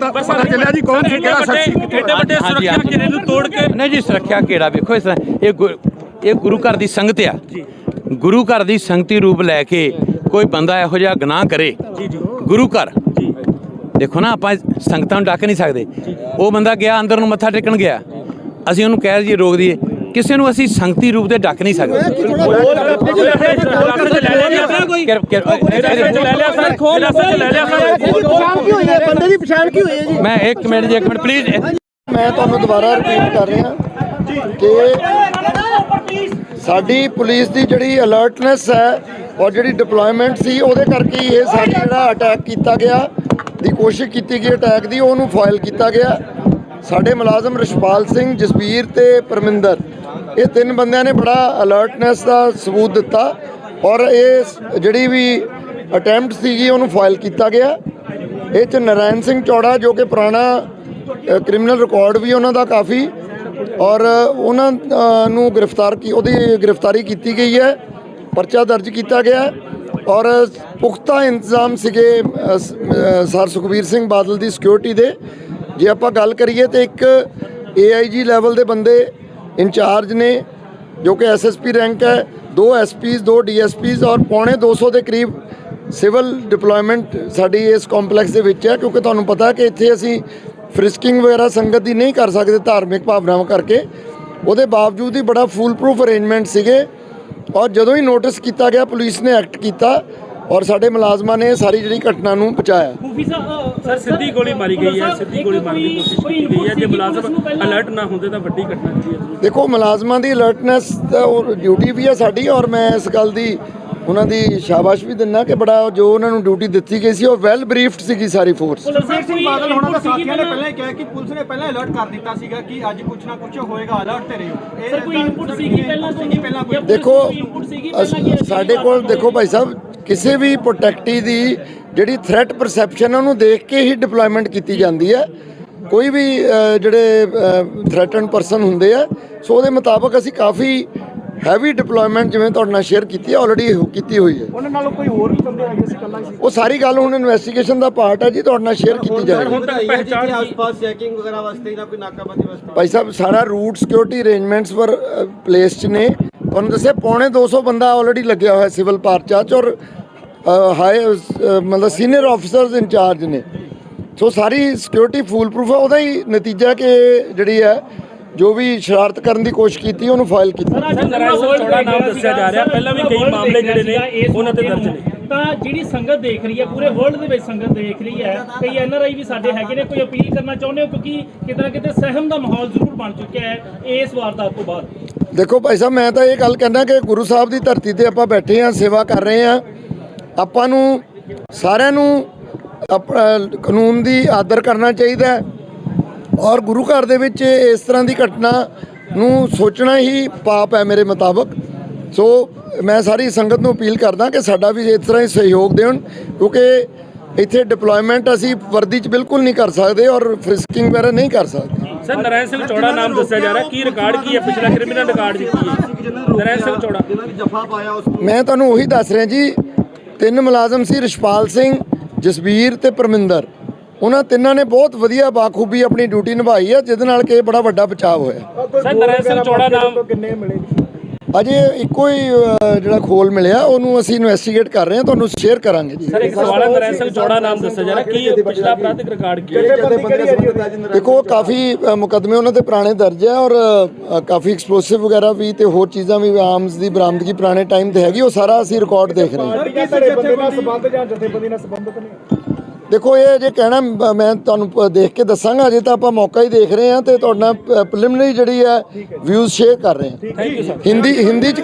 ਚੱਲਿਆ ਜੀ ਕੌਣ ਸੀ ਕਿਹੜਾ ਸ਼ਖਸ ਸੀ ਐਡੇ ਵੱਡੇ ਹਾਂਜੀ, ਸੁਰੱਖਿਆ ਹਾਂਜੀ। ਘੇਰੇ ਨੂੰ ਤੋੜ ਕੇ ਨਹੀਂ ਜੀ ਸੁਰੱਖਿਆ ਕਿਹੜਾ ਵੇਖੋ ਇਸ ਤਰ੍ਹਾਂ। ਇਹ ਗੁ- ਇਹ ਗੁਰੂ ਘਰ ਦੀ ਸੰਗਤ ਆ। ਗੁਰੂ ਘਰ ਦੀ ਸੰਗਤੀ ਰੂਪ ਲੈ ਕੇ ਕੋਈ ਬੰਦਾ ਇਹੋ ਜਿਹਾ ਗੁਨਾਹ ਕਰੇ। ਗੁਰੂ ਘਰ। ਦੇਖੋ ਨਾ ਆਪਾਂ ਸੰਗਤਾਂ ਨੂੰ ਡੱਕ ਨਹੀਂ ਸਕਦੇ। ਉਹ ਬੰਦਾ ਗਿਆ ਅੰਦਰ ਨੂੰ ਮੱਥਾ ਟੇਕਣ ਗਿਆ। ਅਸੀਂ ਉਹਨੂੰ ਕਹਿ ਦਈਏ ਰੋਕ ਦਈਏ। ਕਿਸੇ ਨੂੰ ਅਸੀਂ ਸੰਗਤੀ ਰੂਪ ਤੇ ਡੱਕ ਨਹੀਂ ਸਕਦੇ। ਬੰਦੇ ਦੀ ਪਛਾਣ ਕੀ ਹੋਈ ਹੈ ਜੀ? ਮੈਂ ਇੱਕ ਮਿੰਟ ਜੀ ਇੱਕ ਮਿੰਟ ਪਲੀਜ਼ ਮੈਂ ਤੁਹਾਨੂੰ ਦੁਬਾਰਾ ਰਿਪੀਟ ਕਰ ਰਿਹਾ ਕਿ ਸਾਡੀ ਪੁਲਿਸ ਦੀ ਜਿਹੜੀ ਅਲਰਟਨੈਸ ਹੈ ਔਰ ਜਿਹੜੀ ਡਿਪਲੋਇਮੈਂਟ ਸੀ ਉਹਦੇ ਕਰਕੇ ਇਹ ਸਾਡਾ ਜਿਹੜਾ ਅਟੈਕ ਕੀਤਾ ਗਿਆ। ਦੀ ਕੋਸ਼ਿਸ਼ ਕੀਤੀ ਗਈ ਅਟੈਕ ਦੀ ਉਹਨੂੰ ਫਾਇਲ ਕੀਤਾ ਗਿਆ। ਸਾਡੇ ਮੁਲਾਜ਼ਮ ਰਿਸ਼ਪਾਲ ਸਿੰਘ ਜਸਬੀਰ ਤੇ ਪਰਮਿੰਦਰ। ਇਹ ਤਿੰਨ ਬੰਦਿਆਂ ਨੇ ਬੜਾ ਅਲਰਟਨੈਸ ਦਾ ਸਬੂਤ ਦਿੱਤਾ ਔਰ ਇਹ ਜਿਹੜੀ ਵੀ ਅਟੈਂਪਟ ਸੀਗੀ ਉਹਨੂੰ ਫਾਈਲ ਕੀਤਾ ਗਿਆ। ਇਹ ਚ ਨਰਾਇਣ ਸਿੰਘ ਚੌੜਾ ਜੋ ਕਿ ਪੁਰਾਣਾ ਕ੍ਰਿਮੀਨਲ ਰਿਕਾਰਡ ਵੀ ਉਹਨਾਂ ਦਾ ਕਾਫੀ ਔਰ ਉਹਨਾਂ ਨੂੰ ਗ੍ਰਿਫਤਾਰ ਕੀ, ਉਹਦੀ ਗ੍ਰਿਫਤਾਰੀ ਕੀਤੀ ਗਈ ਹੈ, ਪਰਚਾ ਦਰਜ ਕੀਤਾ ਗਿਆ ਔਰ ਪੁਖਤਾ ਇੰਤਜ਼ਾਮ ਸੀਗੇ ਸਰ ਸੁਖਬੀਰ ਸਿੰਘ ਬਾਦਲ ਦੀ ਸਿਕਿਉਰਿਟੀ ਦੇ। ਜੇ ਆਪਾਂ ਗੱਲ ਕਰੀਏ ਤੇ ਇੱਕ ਏਆਈਜੀ ਲੈਵਲ ਦੇ ਬੰਦੇ ਇੰਚਾਰਜ ਨੇ, ਜੋ ਕਿ ਐਸਐਸਪੀ ਰੈਂਕ ਹੈ, ਦੋ ਐਸਪੀਜ਼ ਦੋ ਡੀਐਸਪੀਜ਼ ਔਰ ਪੌਣੇ 200 ਦੇ ਕਰੀਬ ਸਿਵਲ ਡਿਪਲੋਇਮੈਂਟ ਸਾਡੀ ਇਸ ਕੰਪਲੈਕਸ ਦੇ ਵਿੱਚ ਹੈ, ਕਿਉਂਕਿ ਤੁਹਾਨੂੰ ਪਤਾ ਹੈ ਕਿ ਇੱਥੇ ਅਸੀਂ ਫ੍ਰਿਸਕਿੰਗ ਵਗੈਰਾ ਸੰਗਤ ਦੀ ਨਹੀਂ ਕਰ ਸਕਦੇ ਧਾਰਮਿਕ ਭਾਵਨਾਵਾਂ ਕਰਕੇ। ਉਹਦੇ ਬਾਵਜੂਦ ਹੀ ਬੜਾ ਫੂਲ ਪ੍ਰੂਫ ਅਰੇਂਜਮੈਂਟ ਸੀਗੇ ਔਰ ਜਦੋਂ ਹੀ ਨੋਟਿਸ ਕੀਤਾ ਗਿਆ, ਪੁਲਿਸ ਨੇ ਐਕਟ ਕੀਤਾ ਔਰ ਸਾਡੇ ਮੁਲਾਜ਼ਮਾਂ ਨੇ ਸਾਰੀ ਜਿਹੜੀ ਘਟਨਾ ਨੂੰ ਮੂਫੀ ਸਾਹਿਬ ਸਰ ਸਿੱਧੀ ਗੋਲੀ ਮਾਰੀ ਗਈ ਹੈ ਸਿੱਧੀ ਗੋਲੀ ਮਾਰਨ ਦੀ ਕੋਸ਼ਿਸ਼ ਕੀਤੀ ਗਈ ਹੈ। ਜੇ ਮੁਲਾਜ਼ਮ ਅਲਰਟ ਨਾ ਹੁੰਦੇ ਤਾਂ ਵੱਡੀ ਘਟਨਾ ਜਿਹੜੀ ਹੈ ਦੇਖੋ ਮੁਲਾਜ਼ਮਾਂ ਦੀ ਅਲਰਟਨੈਸ ਡਿਊਟੀ ਵੀ ਹੈ ਸਾਡੀ ਔਰ ਮੈਂ ਇਸ ਗੱਲ ਦੀ ਉਹਨਾਂ ਦੀ ਸ਼ਾਬਾਸ਼ ਵੀ ਦਿੰਦਾ ਕਿ ਬੜਾ ਜੋ ਉਹਨਾਂ ਨੂੰ ਡਿਊਟੀ ਦਿੱਤੀ ਗਈ ਸੀ ਉਹ ਵੈਲ ਬਰੀਫਡ ਸੀਗੀ ਸਾਰੀ ਫੋਰਸ ਸੁਖਬੀਰ ਸਿੰਘ ਬਾਦਲ ਹੋਣਾ ਦਾ ਸਾਥੀਆਂ ਨੇ ਪਹਿਲਾਂ? ਹੀ ਕਿਹਾ ਕਿ ਪੁਲਿਸ ਨੇ ਪਹਿਲਾਂ ਅਲਰਟ ਕਰ ਦਿੱਤਾ ਸੀਗਾ ਕਿ ਅੱਜ ਕੁਝ ਨਾ ਕੁਝ ਹੋਏਗਾ ਅਲਰਟ ਤੇ ਰਹੋ। ਸਰ ਕੋਈ ਇਨਪੁਟ ਸੀਗੀ ਪਹਿਲਾਂ ਤੋਂ? ਸੀਗੀ ਪਹਿਲਾਂ ਕੋਈ? ਦੇਖੋ ਸਾਡੇ ਕੋਲ ਦੇਖੋ ਭਾਈ ਸਾਹਿਬ ਕਿਸੇ ਵੀ ਪ੍ਰੋਟੈਕਟੀ ਦੀ ਜਿਹੜੀ ਥ੍ਰੈਟ ਪਰਸੈਪਸ਼ਨ ਉਹਨੂੰ ਦੇਖ ਕੇ ਹੀ ਡਿਪਲੋਇਮੈਂਟ ਕੀਤੀ ਜਾਂਦੀ ਹੈ ਕੋਈ ਵੀ ਜਿਹੜੇ ਥ੍ਰੈਟਨ ਪਰਸਨ ਹੁੰਦੇ ਆ ਸੋ ਉਹਦੇ ਮੁਤਾਬਕ ਅਸੀਂ ਕਾਫੀ ਹੈਵੀ ਡਿਪਲੋਇਮੈਂਟ ਜਿਵੇਂ ਤੁਹਾਡੇ ਨਾਲ ਸ਼ੇਅਰ ਕੀਤੀ ਹੈ ਆਲਰੇਡੀ ਕੀਤੀ ਹੋਈ ਹੈ। ਉਹਨਾਂ ਨਾਲੋਂ ਕੋਈ ਹੋਰ ਵੀ ਬੰਦੇ ਹੈਗੇ ਸੀ ਕੱਲਾ ਸੀ? ਉਹ ਸਾਰੀ ਗੱਲ ਹੁਣ ਇਨਵੈਸਟੀਗੇਸ਼ਨ ਦਾ ਪਾਰਟ ਹੈ ਜੀ ਤੁਹਾਡੇ ਨਾਲ ਸ਼ੇਅਰ ਕੀਤੀ ਜਾਏਗੀ। ਹੁਣ ਪਹਿਚਾਣ ਆਸ-ਪਾਸ ਚੈਕਿੰਗ ਵਗੈਰਾ ਵਾਸਤੇ ਨਾ ਕੋਈ ਨਾਕਾਬੰਦੀ ਵਾਸਤੇ। ਭਾਈ ਸਾਹਿਬ ਸਾਰਾ ਰੂਟ ਸਿਕਿਉਰਿਟੀ ਅਰੇਂਜਮੈਂਟਸ ਪਰ ਪਲੇਸ ਚ ਨੇ। ਤੁਹਾਨੂੰ ਦੱਸਿਆ ਪੌਣੇ 200 ਬੰਦਾ ਆਲਰੇਡੀ ਲੱਗਿਆ ਹੋਇਆ ਸਿਵਲ ਪਾਰਚਾ ਚ ਔਰ ਹਾਈ ਮਤਲਬ ਸੀਨੀਅਰ ਆਫੀਸਰਸ ਇੰਚਾਰਜ ਨੇ। ਸੋ ਸਾਰੀ ਸਿਕਿਉਰਿਟੀ ਫੂਲ ਪ੍ਰੂਫ ਹੈ ਉਹਦਾ ਹੀ ਨਤੀਜਾ ਕਿ ਜਿਹੜੀ ਹੈ ਜੋ ਵੀ ਸ਼ਰਾਰਤ ਕਰਨ ਦੀ ਕੋਸ਼ਿਸ਼ ਕੀਤੀ ਉਹਨੂੰ ਫਾਈਲ ਕੀਤੀ। ਸਰ ਨਰਾਇਣ ਸਿੰਘ ਚੌੜਾ ਨਾਮ ਦੱਸਿਆ ਜਾ ਰਿਹਾ। ਪਹਿਲਾਂ ਵੀ ਕਈ ਮਾਮਲੇ ਜਿਹੜੇ ਨੇ ਉਹਨਾਂ ਤੇ ਦਰਜ ਨੇ। ਤਾਂ ਜਿਹੜੀ ਸੰਗਤ ਦੇਖ ਰਹੀ ਹੈ ਪੂਰੇ ਵਰਲਡ ਦੇ ਵਿੱਚ ਸੰਗਤ ਦੇਖ ਰਹੀ ਹੈ। ਕਈ ਐਨਆਰਆਈ ਵੀ ਸਾਡੇ ਹੈਗੇ ਨੇ ਕੋਈ ਅਪੀਲ ਕਰਨਾ ਚਾਹੁੰਦੇ ਹੋ ਕਿਉਂਕਿ ਕਿਤੇ ਨਾ ਕਿਤੇ ਸਹਿਮ ਦਾ ਮਾਹੌਲ ਜ਼ਰੂਰ ਬਣ ਚੁੱਕਿਆ ਹੈ ਇਸ ਵਾਰਦਾਤ ਤੋਂ ਬਾਅਦ। ਦੇਖੋ ਭਾਈ ਸਾਹਿਬ ਮੈਂ ਤਾਂ ਇਹ ਗੱਲ ਕਹਿੰਦਾ ਕਿ ਗੁਰੂ ਸਾਹਿਬ ਦੀ ਧਰਤੀ ਤੇ ਆਪਾਂ ਬੈਠੇ ਹਾਂ ਸੇਵਾ ਕਰ ਰਹੇ ਹਾਂ। ਆਪਾਂ ਨੂੰ ਸਾਰਿਆਂ ਨੂੰ ਆਪਣਾ ਕਾਨੂੰਨ ਦੀ ਆਦਰ ਕਰਨਾ ਚਾਹੀਦਾ ਹੈ। ਔਰ ਗੁਰੂ ਘਰ ਦੇ ਵਿੱਚ ਇਸ ਤਰ੍ਹਾਂ ਦੀ ਘਟਨਾ ਨੂੰ ਸੋਚਣਾ ਹੀ ਪਾਪ ਹੈ ਮੇਰੇ ਮੁਤਾਬਕ। ਸੋ ਮੈਂ ਸਾਰੀ ਸੰਗਤ ਨੂੰ ਅਪੀਲ ਕਰਦਾ ਕਿ ਸਾਡਾ ਵੀ ਇਸ ਤਰ੍ਹਾਂ ਹੀ ਸਹਿਯੋਗ ਦੇਣ ਕਿਉਂਕਿ ਇੱਥੇ ਡਿਪਲੋਇਮੈਂਟ ਅਸੀਂ ਵਰਦੀ 'ਚ ਬਿਲਕੁਲ ਨਹੀਂ ਕਰ ਸਕਦੇ ਔਰ ਫ੍ਰਿਸਕਿੰਗ ਵਗੈਰਾ ਨਹੀਂ ਕਰ ਸਕਦੇ। ਸਰ ਨਰਾਇਣ ਸਿੰਘ ਚੌੜਾ ਨਾਮ ਦੱਸਿਆ ਜਾ ਰਿਹਾ। ਕੀ ਰਿਕਾਰਡ ਕੀ ਹੈ? ਪਿਛਲਾ ਕ੍ਰਿਮੀਨਲ ਰਿਕਾਰਡ ਜੀ ਕੀ ਹੈ? ਨਰਾਇਣ ਸਿੰਘ ਚੌੜਾ। ਜਿਨ੍ਹਾਂ ਨੇ ਜਫਾ ਪਾਇਆ ਉਸ ਮੈਂ ਤੁਹਾਨੂੰ ਉਹੀ ਦੱਸ ਰਿਹਾ ਜੀ ਤਿੰਨ ਮੁਲਾਜ਼ਮ ਸੀ ਰਿਸ਼ਪਾਲ ਸਿੰਘ ਜਸਬੀਰ ਤੇ ਪਰਮਿੰਦਰ। ਉਹਨਾਂ ਤਿੰਨਾਂ ਨੇ ਬਹੁਤ ਵਧੀਆ ਬਾਖੂਬੀ ਆਪਣੀ ਡਿਊਟੀ ਨਿਭਾਈ ਹੈ ਜਿਹਦੇ ਨਾਲ ਕਿ ਇਹ ਬੜਾ ਵੱਡਾ ਬਚਾਅ ਹੋਇਆ। ਸਰ ਨਰਾਇਣ ਸਿੰਘ ਚੌੜਾ ਨਾਮ ਕਿੰਨੇ ਮਿਲੇ? ਅਜੇ ਇੱਕੋ ਹੀ ਅ, ਜਿਹੜਾ ਖੋਲ ਮਿਲਿਆ ਉਹਨੂੰ ਅਸੀਂ ਇਨਵੈਸਟੀਗੇਟ ਕਰ ਰਹੇ ਹਾਂ ਤੁਹਾਨੂੰ ਸ਼ੇਅਰ ਕਰਾਂਗੇ ਜੀ। ਸਰ ਇੱਕ ਸਵਾਲ ਹੈ ਨਰਾਇਣ ਸਿੰਘ ਚੌੜਾ ਨਾਮ ਦੱਸਿਆ ਜਾ ਰਿਹਾ। ਕੀ ਪਿਛਲਾ ਅਪਰਾਧਿਕ ਰਿਕਾਰਡ ਕੀ ਹੈ? ਦੇਖੋ ਕਾਫੀ ਅ, ਮੁਕੱਦਮੇ ਉਹਨਾਂ ਤੇ ਪੁਰਾਣੇ ਦਰਜ ਹੈ ਔਰ ਅ, ਕਾਫੀ ਐਕਸਪਲੋਸਿਵ ਵਗੈਰਾ ਵੀ ਤੇ ਹੋਰ ਚੀਜ਼ਾਂ ਵੀ ਆਰਮਸ ਦੀ ਬਰਾਮਦਗੀ ਪੁਰਾਣੇ ਟਾਈਮ ਤੇ ਹੈਗੀ ਉਹ ਸਾਰਾ ਅਸੀਂ ਰਿਕਾਰਡ ਦੇਖ ਰਹੇ ਹਾਂ। ਕਿਸੇ ਬੰਦੇ ਨਾਲ ਸੰਬੰਧ ਜਾਂ ਜਥੇਬੰਦੀ ਨਾਲ ਸੰਬੰਧਤ ਨਹੀਂ ਦੇਖੋ ਇਹ ਜੇ ਕਹਿਣਾ ਮ- ਤੁਹਾਨੂੰ ਦੇਖ ਕੇ ਦੱਸਾਂਗਾ ਅਜੇ ਤਾਂ ਆਪਾਂ ਮੌਕਾ ਹੀ ਦੇਖ ਰਹੇ ਹਾਂ ਤੇ ਤੁਹਾਡੇ ਪ੍ਰੀਲਿਮਿਨਰੀ ਜਿਹੜੀ ਹੈ ਵਿਊਜ਼ ਸ਼ੇਅਰ ਕਰ ਰਹੇ ਹਾਂ। ਹਿੰਦੀ ਹਿੰਦੀ ਚ